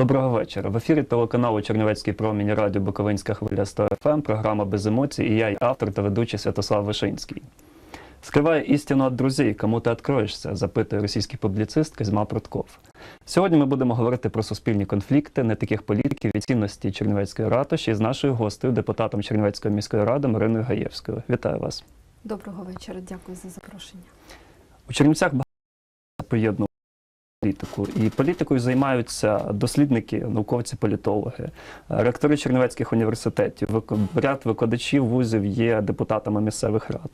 Доброго вечора. В ефірі телеканалу Чернівецький промінь радіо Буковинська хвиля 100 ФМ, програма без емоцій і я, і автор та ведучий Святослав Вишинський. Скриває істину від друзей, кому ти відкроєшся, запитує російський публіцист Козьма Протков. Сьогодні ми будемо говорити про суспільні конфлікти, не таких політиків і цінності Чернівецької ратуші з нашою гостею, депутатом Чернівецької міської ради Мариною Гаєвською. Вітаю вас. Доброго вечора, дякую за запрошення. У Чернівцях багато поєднували політику, і політикою займаються дослідники, науковці, політологи, ректори Чернівецьких університетів, ряд викладачів вузів є депутатами місцевих рад.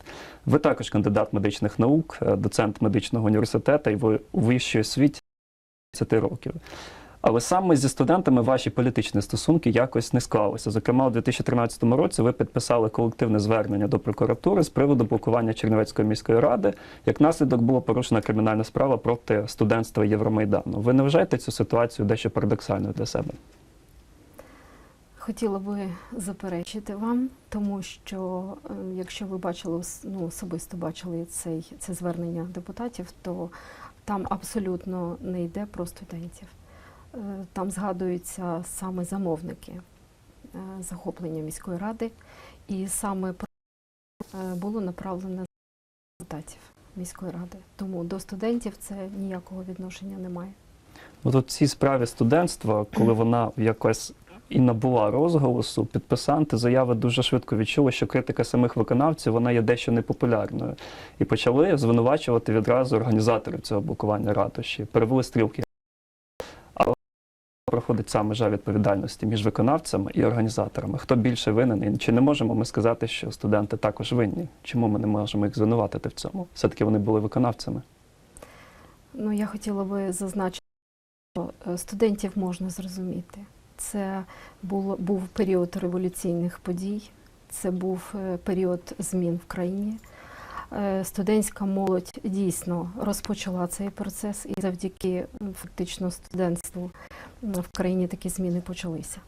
Ви також кандидат медичних наук, е, доцент медичного університету, і ви у вищій освіті 10 років. Але саме зі студентами ваші політичні стосунки якось не склалися. Зокрема, у 2013 році ви підписали колективне звернення до прокуратури з приводу блокування Чернівецької міської ради. Як наслідок було порушена кримінальна справа проти студентства Євромайдану. Ви не вважаєте цю ситуацію дещо парадоксальною для себе? Хотіла би заперечити вам, тому що е, якщо ви бачили ну, особисто бачили цей, це звернення депутатів, то там абсолютно не йде про студентів. Е, Там згадуються саме замовники е, захоплення міської ради, і саме е, було направлено на депутатів міської ради. Тому до студентів це ніякого відношення немає. От у цій справі студентства, коли вона якось і набула розголосу, підписанти заяви дуже швидко відчули, що критика самих виконавців вона є дещо непопулярною. І почали звинувачувати відразу організаторів цього блокування ратуші, перевели стрілки. Проходить ця межа відповідальності між виконавцями і організаторами. Хто більше винен? І чи не можемо ми сказати, що студенти також винні? Чому ми не можемо їх звинуватити в цьому? Все-таки вони були виконавцями. Ну, я хотіла би зазначити, що е, студентів можна зрозуміти. Це було, був період революційних подій, це був е, період змін в країні. Е, Студентська молодь дійсно розпочала цей процес, і завдяки фактично студентству в країні такі зміни почалися.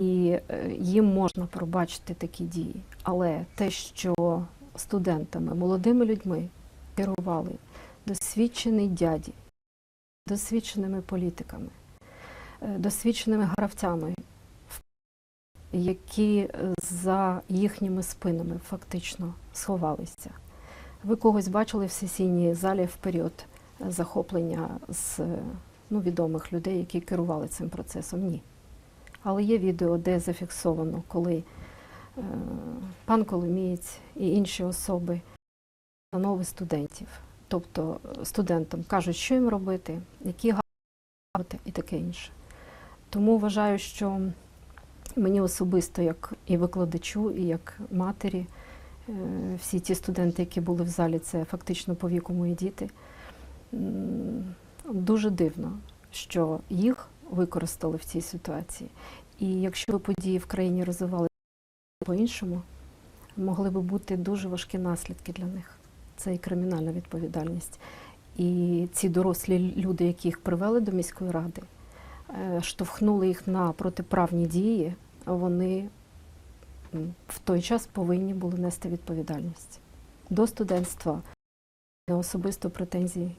І е, їм можна пробачити такі дії. Але те, що студентами, молодими людьми керували досвідчений дяді, досвідченими політиками, е, досвідченими гравцями, які е, за їхніми спинами фактично сховалися. Ви когось бачили в сесійній залі в період е, захоплення з е, ну, відомих людей, які керували цим процесом? Ні. Але є відео, де зафіксовано, коли е, пан Коломієць і інші особи установи студентів. Тобто студентам кажуть, що їм робити, які галузі і таке інше. Тому вважаю, що мені особисто, як і викладачу, і як матері, е, всі ті студенти, які були в залі, це фактично по віку мої діти. Дуже дивно, що їх використали в цій ситуації. І якщо події в країні розвивалися по-іншому, могли би бути дуже важкі наслідки для них це і кримінальна відповідальність. І ці дорослі люди, які їх привели до міської ради, штовхнули їх на протиправні дії, вони в той час повинні були нести відповідальність. До студентства особисто претензій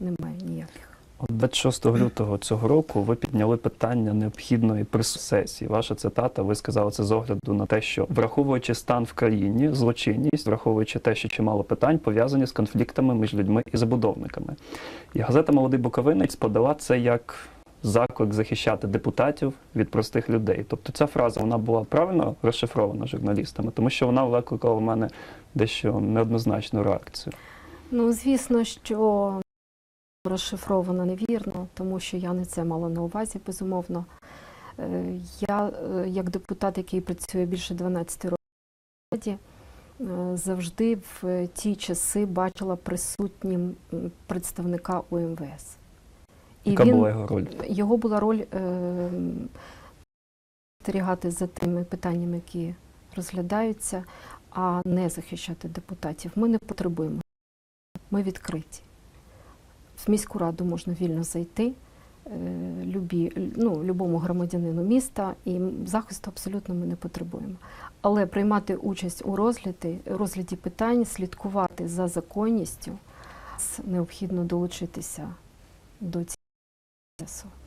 немає ніяких. От 26 лютого цього року ви підняли питання необхідної присесії. Ваша цитата, ви сказали це з огляду на те, що враховуючи стан в країні, злочинність, враховуючи те, що чимало питань пов'язані з конфліктами між людьми і забудовниками. І газета Молодий Буковинець подала це як заклик захищати депутатів від простих людей. Тобто ця фраза вона була правильно розшифрована журналістами, тому що вона викликала в мене дещо неоднозначну реакцію. Ну, звісно, що розшифровано невірно, тому що я не це мала на увазі, безумовно. Е, Я, е, як депутат, який працює більше 12 років е, завжди в ті часи бачила присутнім представника УМВС. І Яка була його роль? його була роль е, спостерігати за тими питаннями, які розглядаються, а не захищати депутатів. Ми не потребуємо. Ми відкриті. В міську раду можна вільно зайти е, любі, ну, любому громадянину міста, і захисту абсолютно ми не потребуємо. Але приймати участь у розгляді, розгляді питань, слідкувати за законністю, необхідно долучитися до цієї.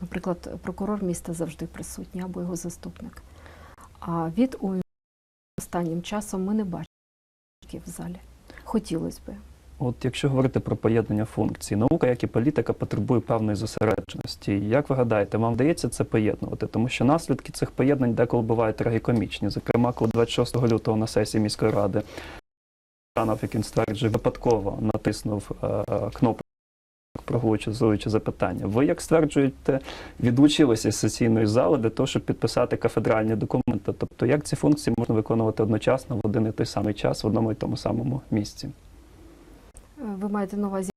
Наприклад, прокурор міста завжди присутній або його заступник. А від УМ останнім часом ми не бачимо в залі. Хотілося би. От якщо говорити про поєднання функцій, наука, як і політика, потребує певної зосередженості. Як ви гадаєте, вам вдається це поєднувати? Тому що наслідки цих поєднань деколи бувають трагікомічні. Зокрема, коли 26 лютого на сесії міської ради Жанов, як він стверджує, випадково натиснув е, кнопку проголосуючи запитання. Ви, як стверджуєте, відлучилися з сесійної зали для того, щоб підписати кафедральні документи. Тобто, як ці функції можна виконувати одночасно в один і той самий час в одному і тому самому місці? Ви маєте на увазі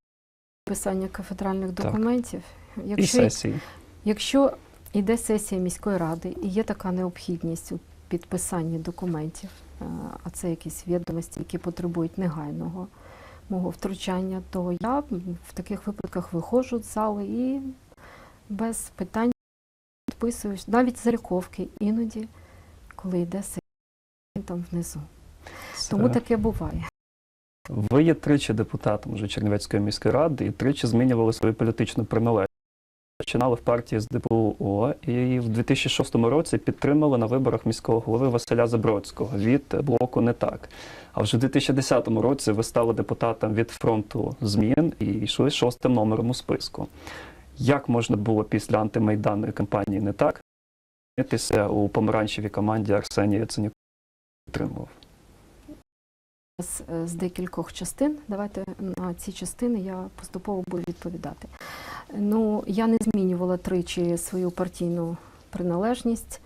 писання кафедральних Так. документів? І сесії. якщо йде сесія міської ради і є така необхідність у підписанні документів, е, а це якісь відомості, які потребують негайного мого втручання, то я в таких випадках виходжу з зали і без питань підписуюсь, навіть заряковки іноді, коли йде там внизу. Тому таке буває. Ви є тричі депутатом вже Чернівецької міської ради і тричі змінювали свою політичну приналежність. Починали в партії з ДПУО і в 2006 році підтримали на виборах міського голови Василя Забродського від блоку не так. А вже в 2010 році ви стали депутатом від фронту змін і йшли шостим номером у списку. Як можна було після антимайданної кампанії не так опинитися у помаранчевій команді Арсенія Яценюка підтримував? з, з декількох частин. Давайте на ці частини я поступово буду відповідати. Ну, я не змінювала тричі свою партійну приналежність.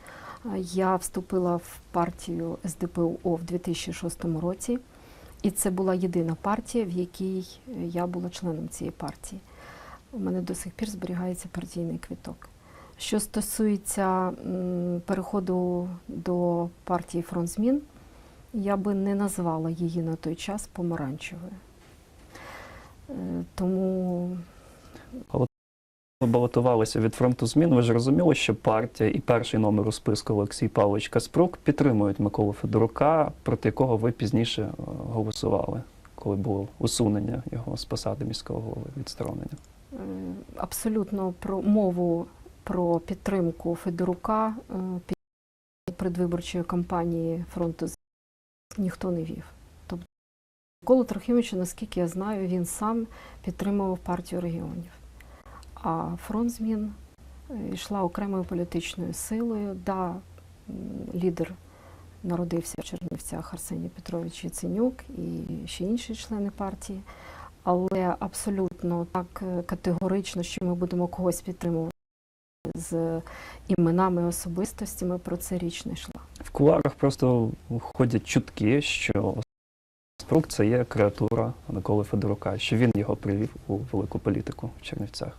Я вступила в партію СДПУО в 2006 році, і це була єдина партія, в якій я була членом цієї партії. У мене до сих пір зберігається партійний квіток. Що стосується переходу до партії Фронт змін, я би не назвала її на той час помаранчевою. Е, Тому Ви балотувалися від фронту змін. Ви ж розуміли, що партія і перший номер у списку Олексій Павлович Каспрук підтримують Миколу Федорука, проти якого ви пізніше е, голосували, коли було усунення його з посади міського голови відсторонення. абсолютно про мову про підтримку Федорука е, під предвиборчої кампанії фронту «Змін» ніхто не вів. Тобто Миколу Трохимовича, наскільки я знаю, він сам підтримував партію регіонів. А фронт змін е, йшла окремою політичною силою. Да, лідер народився в Чернівцях Арсеній Петрович Яценюк і ще інші члени партії. Але абсолютно так е, категорично, що ми будемо когось підтримувати з іменами особистостями, про це річ не йшла. В куларах просто ходять чутки, що Каспрук це є креатура Миколи Федорука, що він його привів у велику політику в Чернівцях.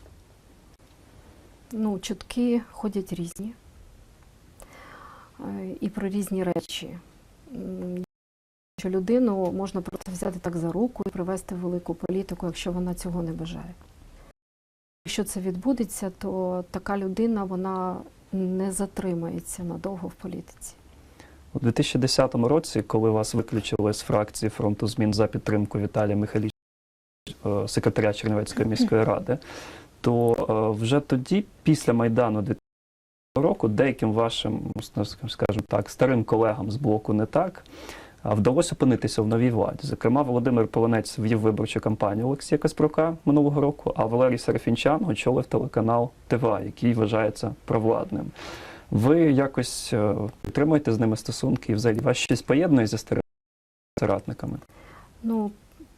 Ну, чутки ходять різні Е, і про різні речі. Що людину можна просто взяти так за руку і привести в велику політику, якщо вона цього не бажає. Якщо це відбудеться, то така людина вона не затримається надовго в політиці. У 2010 році, коли вас виключили з фракції фронту змін за підтримку Віталія Михайліч, е, секретаря Чернівецької міської ради, то е, вже тоді, після Майдану року, деяким вашим, ну, скажімо так, старим колегам з блоку не так. Вдалося опинитися в новій владі. Зокрема, Володимир Полонець ввів виборчу кампанію Олексія Каспрука минулого року, а Валерій Серафінчан очолив телеканал ТВА, який вважається провладним. Ви якось е, підтримуєте з ними стосунки і взагалі вас щось поєднує зі старими соратниками? Ну,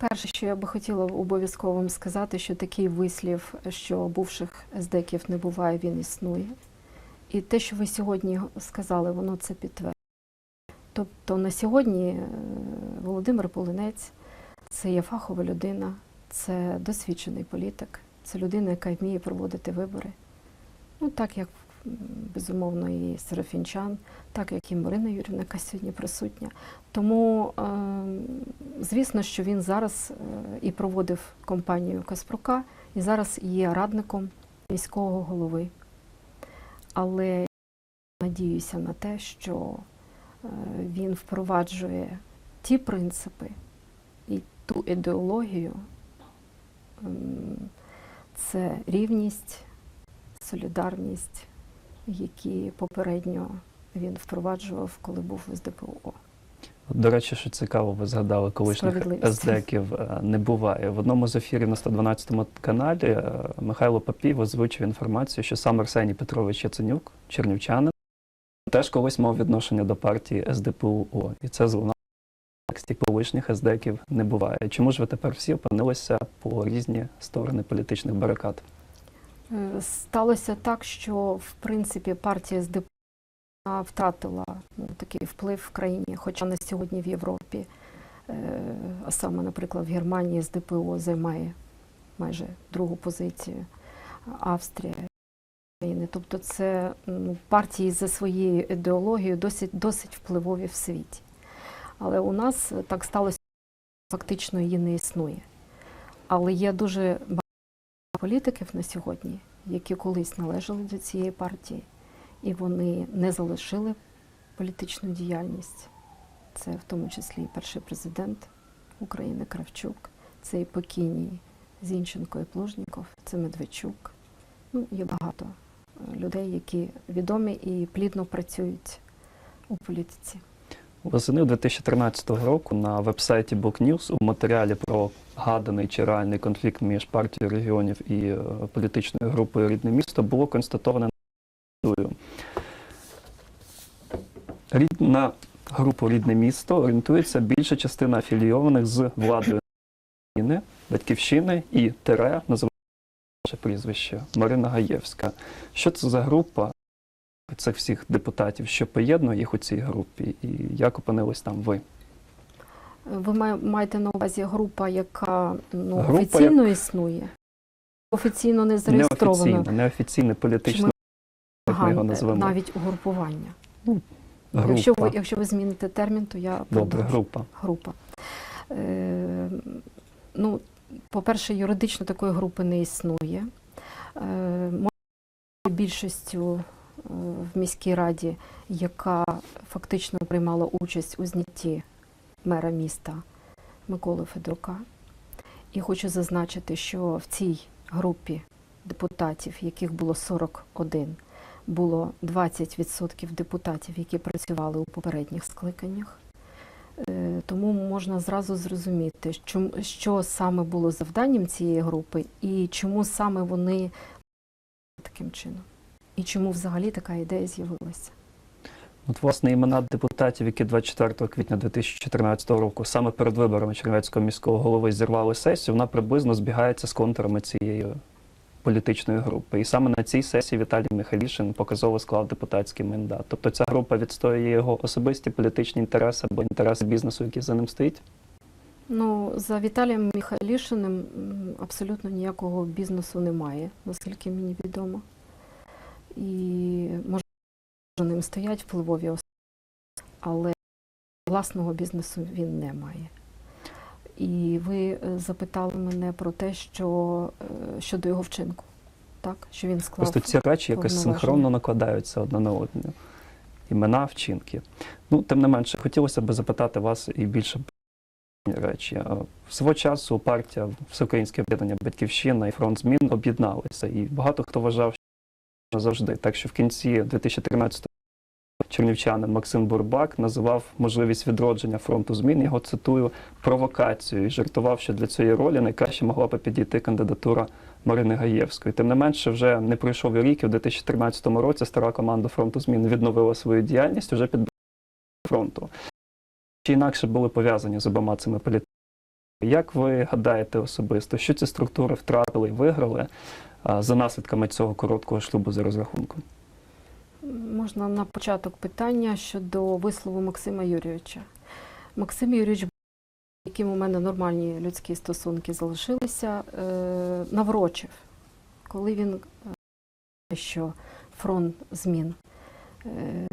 перше, що я би хотіла обов'язково вам сказати, що такий вислів, що бувших СДКів не буває, він існує. І те, що ви сьогодні сказали, воно це підтверджує. Тобто на сьогодні е, Володимир Полинець це є фахова людина, це досвідчений політик, це людина, яка вміє проводити вибори. Ну, так як безумовно і Серафінчан, так як і Марина Юрівна, яка сьогодні присутня. Тому, е, звісно, що він зараз е, і проводив компанію Каспрука, і зараз є радником міського голови. Але надіюся на те, що е, він впроваджує ті принципи і ту ідеологію, ем, це рівність, солідарність, які попередньо він впроваджував, коли був в СДПО. До речі, що цікаво, ви згадали колишніх. СДЕКів е, не буває. В одному з ефірів на 112 каналі е, Михайло Папів озвучив інформацію, що сам Арсеній Петрович Яценюк, чернівчанин, теж колись мав відношення до партії СДПУО. І це злунало тексті колишніх СДЕКів не буває. Чому ж ви тепер всі опинилися по різні сторони політичних барикад? Е, Сталося так, що в принципі партія СДП втратила ну, такий вплив в країні, хоча на сьогодні в Європі, е, а саме, наприклад, в Германії СДПО займає майже другу позицію, Австрія. Тобто це ну, партії за своєю ідеологією досить, досить впливові в світі. Але у нас так сталося, фактично її не існує. Але є дуже політиків на сьогодні, які колись належали до цієї партії, і вони не залишили політичну діяльність. Це в тому числі і перший президент України Кравчук, це і покійні Зінченко і Плужніков, це Медведчук. Ну, є багато е, людей, які відомі і плідно працюють у політиці. Восени 2013 року на вебсайті Book News у матеріалі про гаданий чи реальний конфлікт між партією регіонів і е, політичною групою Рідне місто було. Рід- На групу Рідне місто орієнтується більша частина афілійованих з владою України, батьківщини і ТРЕ, називається прізвище Марина Гаєвська. Що це за група цих всіх депутатів, що поєднує їх у цій групі, і як опинились там ви? Ви маєте на увазі група, яка ну, Група, офіційно існує, офіційно не зареєстрована. Неофіційне, неофіційне політичне, як ми його Ага, назвемо. навіть угрупування. Група. Якщо ви, якщо ви зміните термін, то я Добре, група. група. Е, ну, по-перше, юридично такої групи не існує. Е, більшістю в міській раді, яка фактично приймала участь у знятті мера міста Миколи Федорука. І хочу зазначити, що в цій групі депутатів, яких було 41, було 20% депутатів, які працювали у попередніх скликаннях. Е, Тому можна зразу зрозуміти, що, що саме було завданням цієї групи і чому саме вони таким чином. І чому взагалі така ідея з'явилася. От, власне, імена депутатів, які 24 квітня 2014 року, саме перед виборами Чернівецького міського голови зірвали сесію, вона приблизно збігається з контурами цієї політичної групи. І саме на цій сесії Віталій Михайлішин показово склав депутатський мандат. Тобто ця група відстоює його особисті політичні інтереси або інтереси бізнесу, який за ним стоїть. Ну, за Віталієм Михайлішиним абсолютно ніякого бізнесу немає, наскільки мені відомо. І може ним стоять впливові особи, але власного бізнесу він не має. І ви е, запитали мене про те, що е, щодо його вчинку, так? Що він склав Просто ці речі якось синхронно накладаються одна на одну. Імена, вчинки. Ну, тим не менше, хотілося б запитати вас і більше речі. Е, Свого часу партія Всеукраїнське об'єднання Батьківщина і фронт змін об'єдналися. І багато хто вважав, що завжди. Так що в кінці 2013 року чернівчанин Максим Бурбак називав можливість відродження фронту змін, його цитую, провокацією і жартував, що для цієї ролі найкраще могла би підійти кандидатура Марини Гаєвської. Тим не менше, вже не пройшов і рік, і в 2013 році стара команда фронту змін відновила свою діяльність уже під фронту. Чи інакше були пов'язані з обома цими політиками? Як ви гадаєте особисто, що ці структури втратили і виграли за наслідками цього короткого шлюбу за розрахунком? Можна на початок питання щодо вислову Максима Юрійовича. Максим Юрійович, яким у мене нормальні людські стосунки залишилися, е, наврочив, коли він е, що фронт змін е,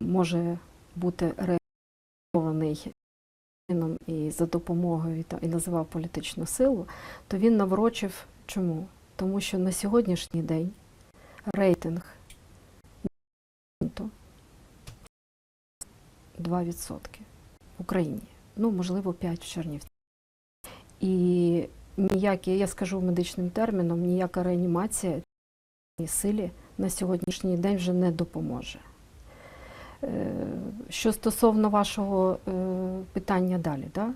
може бути реалізований і за допомогою та- і називав політичну силу, то він наврочив чому? Тому що на сьогоднішній день рейтинг то 2% в Україні. Ну, можливо, 5 в Чернівці. І ніякі, я скажу медичним терміном, ніяка реанімація силі на сьогоднішній день вже не допоможе. Е, Що стосовно вашого е, питання далі, да?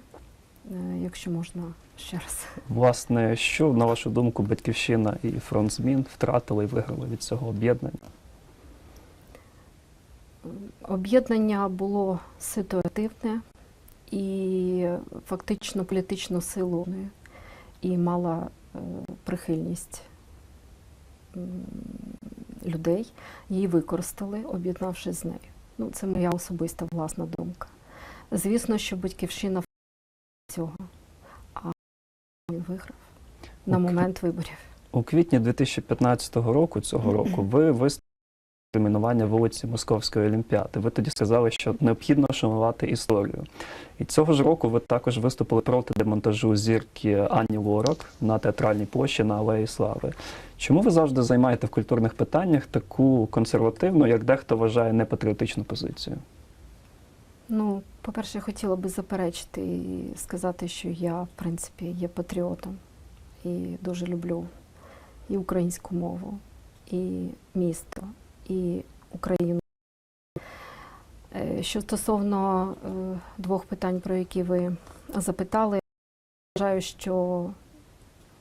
Е, якщо можна ще раз. Власне, що, на вашу думку, Батьківщина і фронт змін втратили і виграли від цього об'єднання? Об'єднання було ситуативне і фактично політичну силу і мала прихильність людей. Її використали, об'єднавшись з нею. Ну, це моя особиста власна думка. Звісно, що батьківщина цього, а він виграв на момент виборів. У квітні 2015 року, цього року, ви виступили іменування вулиці Московської Олімпіади. Ви тоді сказали, що необхідно шанувати історію. І цього ж року ви також виступили проти демонтажу зірки Ані Лорак на театральній площі на Алеї Слави. Чому ви завжди займаєте в культурних питаннях таку консервативну, як дехто вважає, непатріотичну позицію? Ну, по-перше, я хотіла би заперечити і сказати, що я, в принципі, є патріотом і дуже люблю і українську мову, і місто, і Україну. Е, Що стосовно е, двох питань, про які ви запитали, вважаю, що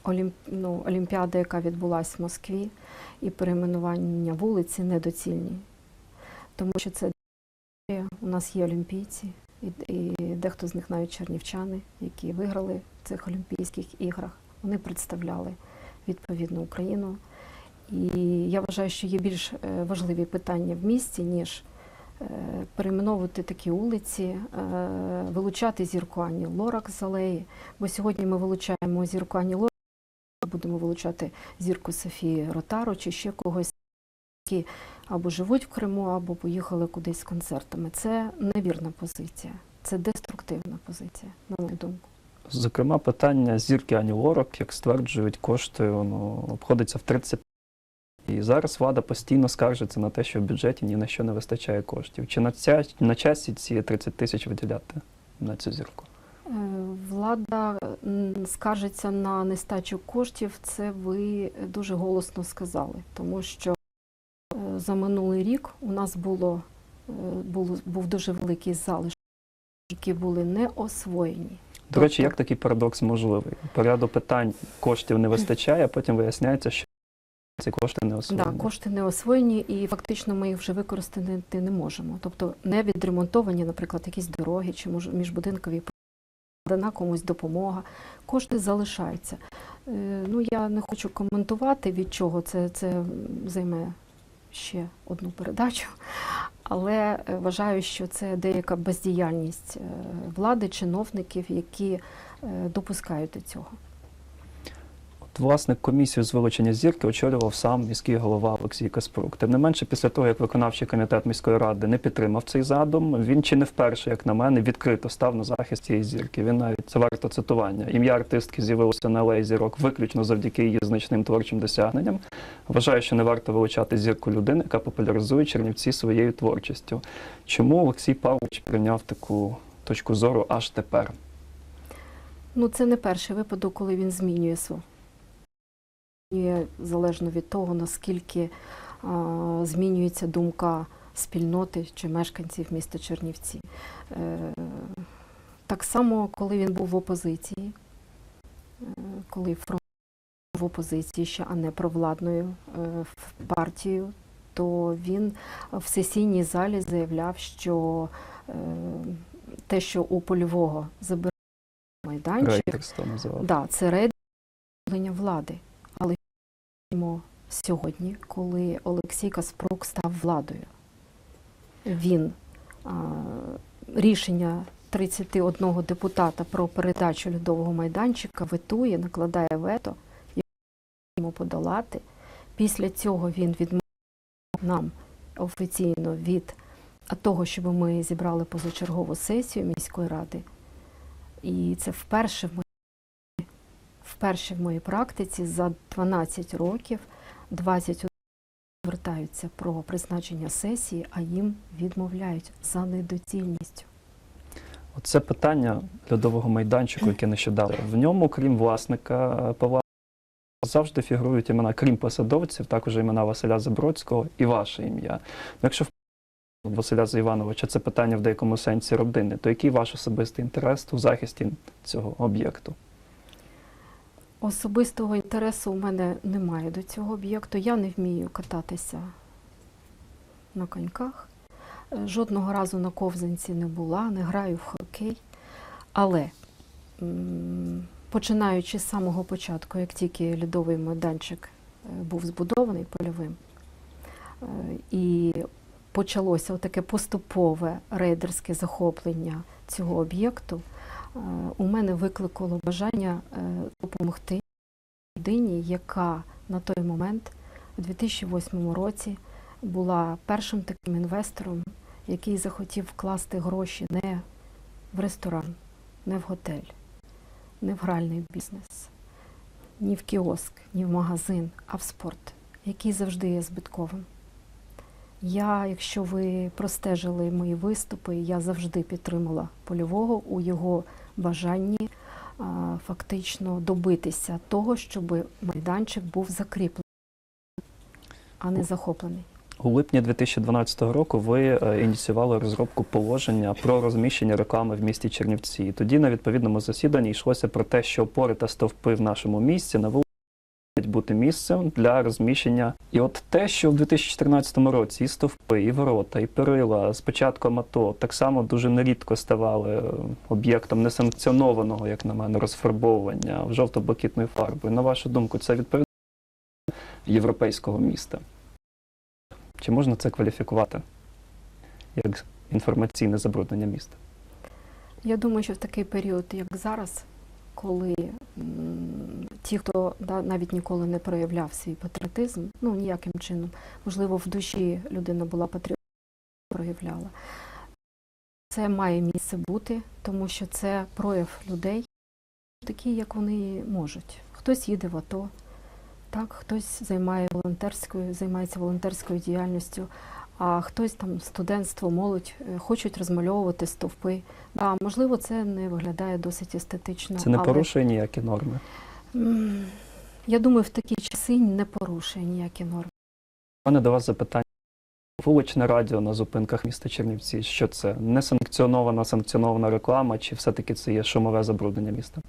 Олімп... ну, Олімпіада, яка відбулася в Москві, і перейменування вулиці недоцільні, тому що це у нас є олімпійці, і, дехто з них навіть чернівчани, які виграли в цих Олімпійських іграх. Вони представляли відповідно Україну. І я вважаю, що є більш е, важливі питання в місті, ніж е, перейменовувати такі вулиці, е, вилучати зірку Ані Лорак з алеї. Бо сьогодні ми вилучаємо зірку Ані Лорак, будемо вилучати зірку Софії Ротару чи ще когось, які або живуть в Криму, або поїхали кудись з концертами. Це невірна позиція, це деструктивна позиція, на мою думку. Зокрема, питання зірки Ані Лорак, як стверджують, коштує ну, обходиться в 30 і зараз влада постійно скаржиться на те, що в бюджеті ні на що не вистачає коштів. Чи на, ця, на часі ці 30 тисяч виділяти на цю зірку? Е, Влада скаржиться на нестачу коштів. Це ви дуже голосно сказали, тому що е, за минулий рік у нас було, е, було був дуже великий залишок, які були не освоєні. До речі, Тобто- як такий парадокс можливий? По ряду питань коштів не вистачає, а потім виясняється, що ці кошти не Да, кошти не освоєні, і фактично ми їх вже використати не можемо. Тобто не відремонтовані, наприклад, якісь дороги чи міжбудинкові дана комусь допомога. Кошти залишаються. Е, Ну я не хочу коментувати, від чого це, це займе ще одну передачу, але е, вважаю, що це деяка бездіяльність е, влади, чиновників, які допускають до цього. Власне, комісію з вилучення зірки очолював сам міський голова Олексій Каспрук. Тим не менше, після того, як виконавчий комітет міської ради не підтримав цей задум, він чи не вперше, як на мене, відкрито став на захист цієї зірки. Він навіть це варто цитування. Ім'я артистки з'явилося на алеї зірок виключно завдяки її значним творчим досягненням. Вважаю, що не варто вилучати зірку людини, яка популяризує Чернівці своєю творчістю. Чому Олексій Павлович прийняв таку точку зору аж тепер? Ну, це не перший випадок, коли він. Змінює залежно від того, наскільки змінюється думка спільноти чи мешканців міста Чернівці. Е, так само, коли він був в опозиції, е, коли фронт в опозиції ще, а не провладною е, в- партією, то він в сесійній залі заявляв, що е, те, що у польового забирали майданчик. Да, це рейдерство влади. Сьогодні, коли Олексій Каспрук став владою. Він рішення 31 депутата про передачу льодового майданчика ветує, накладає вето, йому подолати. Після цього він відмовив нам офіційно від того, щоб ми зібрали позачергову сесію міської ради. І це вперше моїй, вперше в моїй практиці за 12 років 21 звертаються про призначення сесії, а їм відмовляють за недоцільністю. Оце питання льодового майданчику, яке нещодавно. В ньому, крім власника Павла, завжди фігурують імена, крім посадовців, також імена Василя Забродського і ваше ім'я. Ну, Якщо в Василя Заівановича це питання в деякому сенсі родини, то який ваш особистий інтерес у захисті цього об'єкту? Особистого інтересу у мене немає до цього об'єкту. Я не вмію кататися на коньках. Е, Жодного разу на ковзанці не була, не граю в хокей. Але починаючи з самого початку, як тільки льодовий майданчик е, був збудований польовим, е, і почалося таке поступове рейдерське захоплення цього об'єкту, у мене викликало бажання е, допомогти людині, яка на той момент, у 2008 році, була першим таким інвестором, який захотів вкласти гроші не в ресторан, не в готель, не в гральний бізнес, ні в кіоск, ні в магазин, а в спорт, який завжди є збитковим. Я, якщо ви простежили мої виступи, я завжди підтримала польового у його бажанні фактично добитися того, щоб майданчик був закріплений, а не захоплений. У липні 2012 року ви е, ініціювали розробку положення про розміщення реклами в місті Чернівці. І тоді на відповідному засіданні йшлося про те, що опори та стовпи в нашому місті на вулиці мають бути місцем для розміщення. І от те, що в 2014 році і стовпи, і ворота, і перила з початком АТО так само дуже нерідко ставали е, об'єктом несанкціонованого, як на мене, розфарбовування в жовто-блакитною фарбою. На вашу думку, це відповідно європейського міста? Чи можна це кваліфікувати як інформаційне забруднення міста? Я думаю, що в такий період, як зараз, коли ті, хто да, навіть ніколи не проявляв свій патріотизм, ну ніяким чином, можливо, в душі людина була патріотом, проявляла. Це має місце бути, тому що це прояв людей, такі, як вони можуть. Хтось їде в АТО, так, хтось займає волонтерською, займається волонтерською діяльністю, а хтось там студентство, молодь е, хочуть розмальовувати стовпи. Да, можливо, це не виглядає досить естетично. Це не але, порушує ніякі норми. Я думаю, в такі часи не порушує ніякі норми. У мене до вас запитання. Вуличне радіо на зупинках міста Чернівці. Що це? Несанкціонована, санкціонована реклама, чи все-таки це є шумове забруднення міста?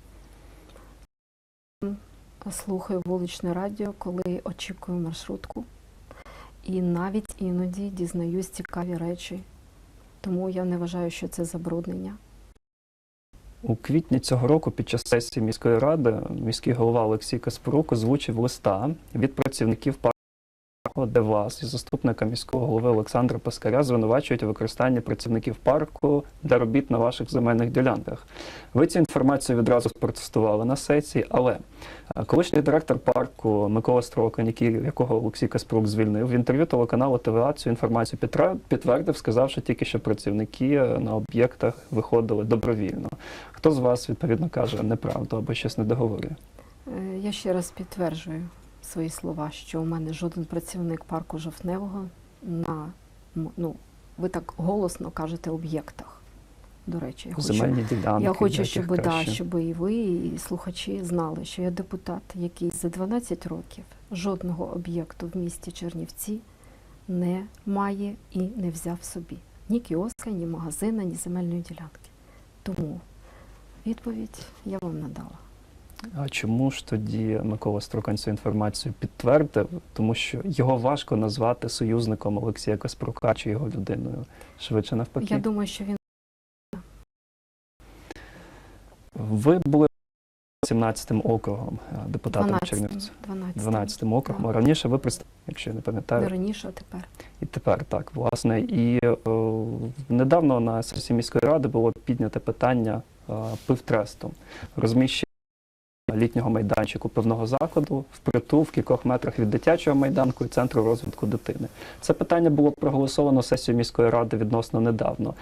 Слухаю вуличне радіо, коли очікую маршрутку. І навіть іноді дізнаюсь цікаві речі. Тому я не вважаю, що це забруднення. У квітні цього року під час сесії міської ради міський голова Олексій Каспорук озвучив листа від працівників парку, де вас і заступника міського голови Олександра Паскаря звинувачують у використанні працівників парку для робіт на ваших земельних ділянках. Ви цю інформацію відразу спротестували на сесії, але е, колишній директор парку Микола Строкань, якого Олексій Каспрук звільнив, в інтерв'ю телеканалу ТВА цю інформацію підтвердив, сказавши тільки, що працівники е, на об'єктах виходили добровільно. Хто з вас, відповідно, каже неправду або щось не договорює? Е, Я ще раз підтверджую свої слова, що у мене жоден працівник парку Жовтневого на ну, ви так голосно кажете об'єктах. До речі, я хочу, Земельні ділянки. я хочу, щоб, да, щоб і ви, і слухачі знали, що я депутат, який за 12 років жодного об'єкту в місті Чернівці не має і не взяв собі ні кіоска, ні магазина, ні земельної ділянки. Тому відповідь я вам надала. А чому ж тоді Микола Строкань цю інформацію підтвердив? Тому що його важко назвати союзником Олексія Каспрука чи його людиною. Швидше навпаки. Я думаю, що він Ви були 17-м округом е, депутатом 12, Чернівців. 12, 12-м округом. Так. Раніше ви представ... якщо я не не пам'ятаю, раніше, а тепер. і тепер так, власне. І е, недавно на сесії міської ради було підняте питання е, пивтресту, розміщення літнього майданчику певного закладу впритул в кількох метрах від дитячого майданку і центру розвитку дитини. Це питання було проголосовано сесією міської ради відносно недавно.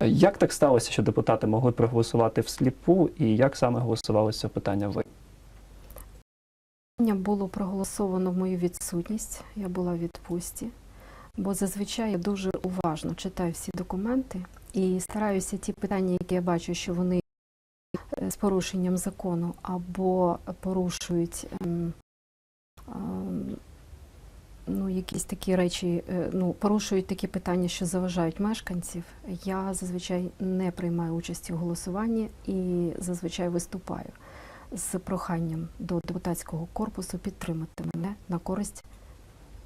Е, Як так сталося, що депутати могли проголосувати всліпу, і як саме голосували це питання ви? Було проголосовано в мою відсутність. Я була в відпустці, бо зазвичай я дуже уважно читаю всі документи і стараюся ті питання, які я бачу, що вони Е, з порушенням закону або порушують ем, ем, ну, якісь такі речі, е, ну, порушують такі питання, що заважають мешканців, я зазвичай не приймаю участі в голосуванні і зазвичай виступаю з проханням до депутатського корпусу підтримати мене на користь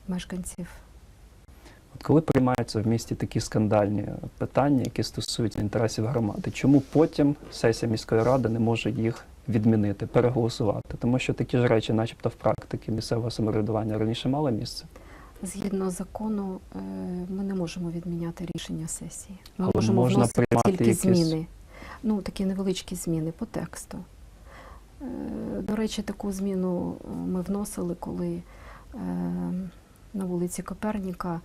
мешканців. От коли приймаються в місті такі скандальні питання, які стосуються інтересів громади, чому потім сесія міської ради не може їх відмінити, переголосувати? Тому що такі ж речі, начебто в практиці місцевого самоврядування раніше мали місце. Згідно закону, е, ми не можемо відміняти рішення сесії. Ми Але можемо можна вносити тільки якісь- зміни. Ну, такі невеличкі зміни по тексту. Е, До речі, таку зміну е, ми вносили, коли на вулиці Коперніка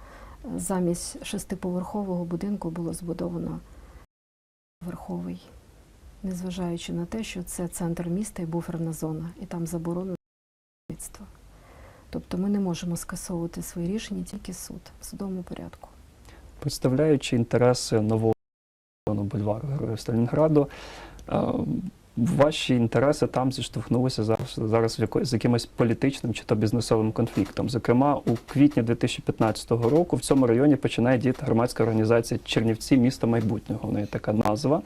замість шестиповерхового будинку було збудовано верховий, незважаючи на те, що це центр міста і буферна зона, і там заборонено. Тобто ми не можемо скасовувати свої рішення тільки суд в судовому порядку. Представляючи інтереси нового бульвару Героїв Сталінграду, е, ваші інтереси там зіштовхнулися зараз, зараз з якимось політичним чи то бізнесовим конфліктом. Зокрема, у квітні 2015 року в цьому районі починає діяти громадська організація Чернівці місто майбутнього. В неї така назва.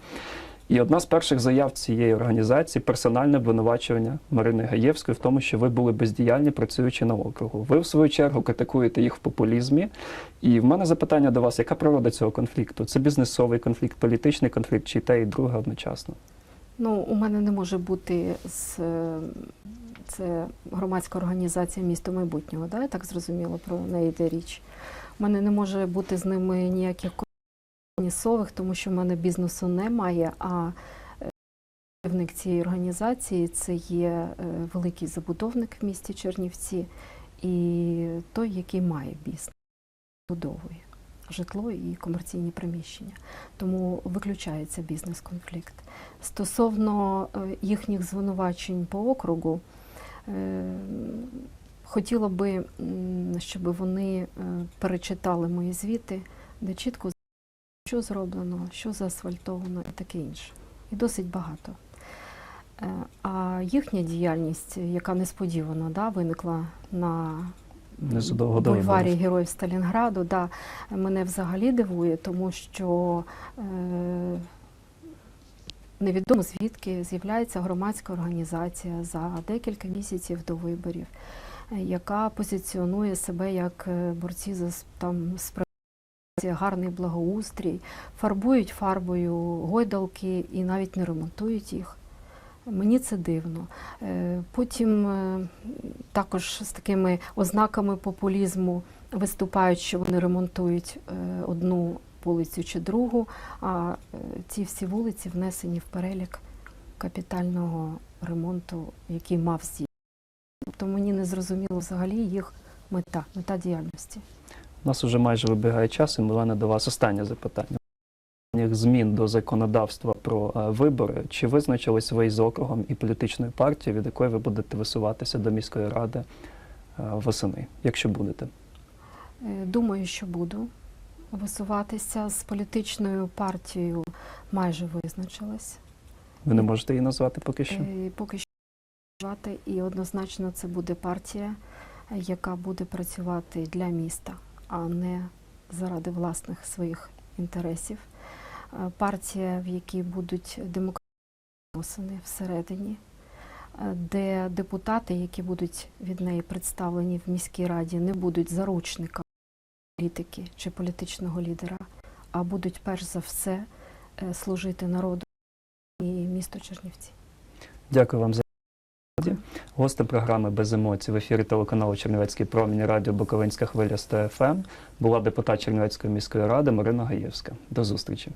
І одна з перших заяв цієї організації персональне обвинувачування Марини Гаєвської в тому, що ви були бездіяльні, працюючи на округу. Ви, в свою чергу, критикуєте їх в популізмі. І в мене запитання до вас: яка природа цього конфлікту? Це бізнесовий конфлікт, політичний конфлікт, чи те, і друге одночасно? Ну, у мене не може бути з е, це громадська організація місто майбутнього, да? так зрозуміло про неї йде річ. У мене не може бути з ними ніяких бізнесових, тому що в мене бізнесу немає, а е, керівник цієї організації це є е, великий забудовник в місті Чернівці і той, який має бізнес, будовує житло і комерційні приміщення. Тому виключається бізнес-конфлікт. Стосовно е, їхніх звинувачень по округу, е, хотіла би, щоб вони е, перечитали мої звіти, де чітко що зроблено, що заасфальтовано і таке інше. І досить багато. А їхня діяльність, яка несподівано да, виникла на Незадовго до бульварі. Героїв Сталінграду, да, мене взагалі дивує, тому що е, невідомо звідки з'являється громадська організація за декілька місяців до виборів, яка позиціонує себе як е, борці за там справедливість, гарний благоустрій, фарбують фарбою гойдалки і навіть не ремонтують їх. Мені це дивно. Е, Потім е, також з такими ознаками популізму виступають, що вони ремонтують е, одну вулицю чи другу, а ці всі вулиці внесені в перелік капітального ремонту, який мав здійснити. Тобто мені не зрозуміло взагалі їх мета, мета діяльності. У нас уже майже вибігає час, і Милана, до вас останнє запитання. Останніх Змін до законодавства про е, вибори. Чи визначились ви із округом і політичною партією, від якої ви будете висуватися до міської ради е, восени, якщо будете? Е, Думаю, що буду висуватися з політичною партією майже визначилась. Ви не можете її назвати поки що? Поки що працювати, і однозначно це буде партія, яка буде працювати для міста, а не заради власних своїх інтересів. Е, Партія, в якій будуть демократичні всередині, е, де депутати, які будуть від неї представлені в міській раді, не будуть заручниками політики чи політичного лідера, а будуть перш за все е, служити народу і місту Чернівці. Дякую вам за. Гостем програми без емоцій в ефірі телеканалу Чернівецький промінь радіо Буковинська хвиля 100 ФМ була депутат Чернівецької міської ради Марина Гаєвська. До зустрічі.